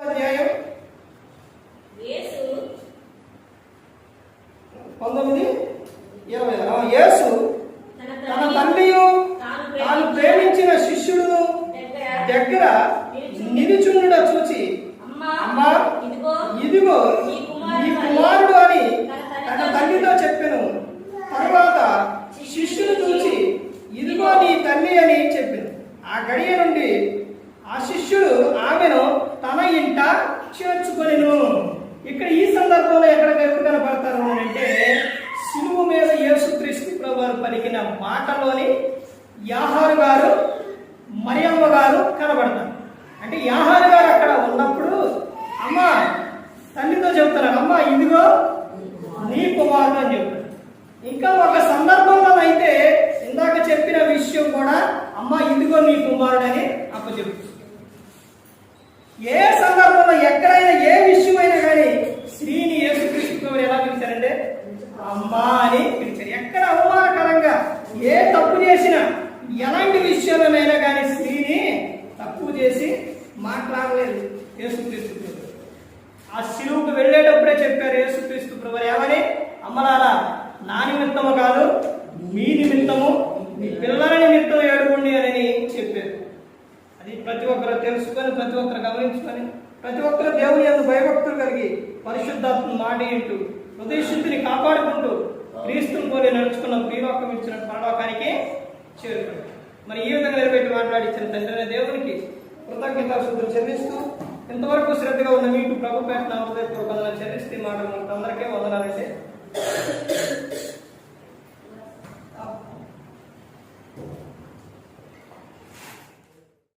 అధ్యాయం పంతొమ్మిది ఇరవై యేసు తన తండ్రియు తాను ప్రేమించిన శిష్యుడును దగ్గర నిలుచుండుట చూచి అమ్మా ఇదిగో ఈ కుమారుడు అని తన తల్లితో చెప్పాను. తర్వాత శిష్యులు చూచి ఇదిగో నీ తల్లి అని చెప్పాను. ఆ గడియ నుండి ఆ శిష్యుడు ఆమెను చేర్చుకొనిను. ఇక్కడ ఈ సందర్భంలో ఎక్కడ ఎవరు కనపడతారు అని అంటే సిలువు మీద యేసుక్రీస్తు ప్రభు వారు పలికిన మాటలోని యాహారు గారు మరియమ్మ గారు కనబడతారు. అంటే యాహారు గారు అక్కడ ఉన్నప్పుడు అమ్మ తల్లితో చెప్తున్నారు అమ్మ ఇదిగో నీ కుమారుడు అని చెప్తారు. ఇంకా ఒక సందర్భంలో అయితే ఇందాక చెప్పిన విషయం కూడా అమ్మ ఇదిగో నీ కుమారుడు అని అప్పచెప్తుంది ఏ సందర్భంలో ఎక్కడైనా ఏ విషయమైనా కానీ స్త్రీని యేసుక్రీస్తు ప్రభు ఎలా పిలిచారంటే అమ్మా అని పిలిచారు. ఎక్కడ అవమానకరంగా? ఏ తప్పు చేసినా ఎలాంటి విషయంలోనైనా కానీ స్త్రీని తక్కువ చేసి మాట్లాడలేదు యేసుక్రీస్తు ప్రభు. ఆ శిలువుకు వెళ్ళేటప్పుడే చెప్పారు యేసుక్రీస్తు ప్రభు ఏమని? అమ్మలారా నా నిమిత్తము కాదు మీ నిమిత్తము మీ పిల్లల నిమిత్తం ఏడుకోండి అని చెప్పారు. అది ప్రతి ఒక్కరు తెలుసుకొని ప్రతి ఒక్కరు గమనించుకొని ప్రతి ఒక్కరు దేవుని యందు భయభక్తులు కలిగి పరిశుద్ధాత్మ మాట హృదయశుద్ధిని కాపాడుకుంటూ క్రీస్తుని పోలి నడుచుకున్న ప్రియలోకం ఇచ్చిన పరలోకానికి చేరుకుంటారు మరి ఈ విధంగా నిలబెట్టి మాట్లాడించిన తండ్రి దేవునికి కృతజ్ఞతాశుద్ధులు చెల్లిస్తూ ఇంతవరకు శ్రద్ధగా ఉన్న మీకు ప్రభు పేట నా చెల్లిస్తే మాట అందరికీ వందనాలంటే